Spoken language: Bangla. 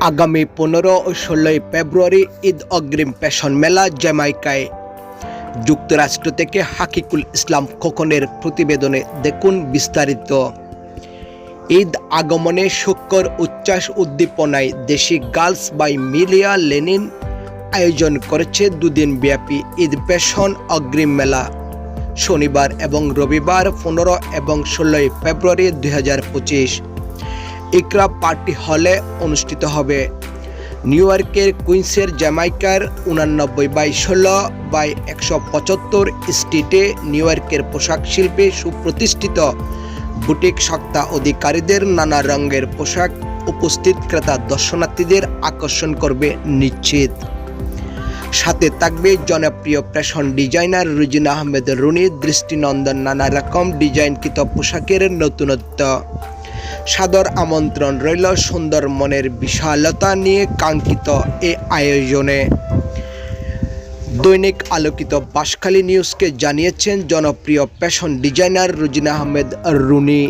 আগামী পনেরো ও ষোলোই ফেব্রুয়ারি ঈদ অগ্রিম ফ্যাশন মেলা জ্যামাইকায়। যুক্তরাষ্ট্র থেকে হাকিকুল ইসলাম খোকনের প্রতিবেদনে দেখুন বিস্তারিত। ঈদ আগমনে শুক্কর উচ্ছ্বাস উদ্দীপনায় দেশি গার্লস বাই মিলিয়া লেনিন আয়োজন করেছে দুদিন ব্যাপী ঈদ ফ্যাশন অগ্রিম মেলা। শনিবার এবং রবিবার পনেরো এবং ষোলোই ফেব্রুয়ারি দুই হাজার পঁচিশ। ইকরা পার্টি হলে অনুষ্ঠিত হবে। নিউ ইয়র্কের কুইন্সের জ্যামাইকার উনানব্বই বাই ষোলো বাই একশো পঁচাত্তর স্ট্রিটে নিউ ইয়র্কের পোশাক শিল্পে সুপ্রতিষ্ঠিত। বুটিক সত্তা অধিকারীদের নানা রঙের পোশাক উপস্থিত ক্রেতা দর্শনার্থীদের আকর্ষণ করবে নিশ্চিত। সাথে থাকবে জনপ্রিয় ফ্যাশন ডিজাইনার রুজিনা আহমেদ রুনি, দৃষ্টিনন্দন নানা রকম ডিজাইনকৃত পোশাকের নতুনত্ব। সাদর আমন্ত্রণ রইল সুন্দর মনের বিশালতা নিয়ে কাঙ্ক্ষিত এ আয়োজনে। দৈনিক আলোকিত বাসখালী নিউজকে জানিয়েছেন জনপ্রিয় fashion designer Rujina Ahmed Rooney.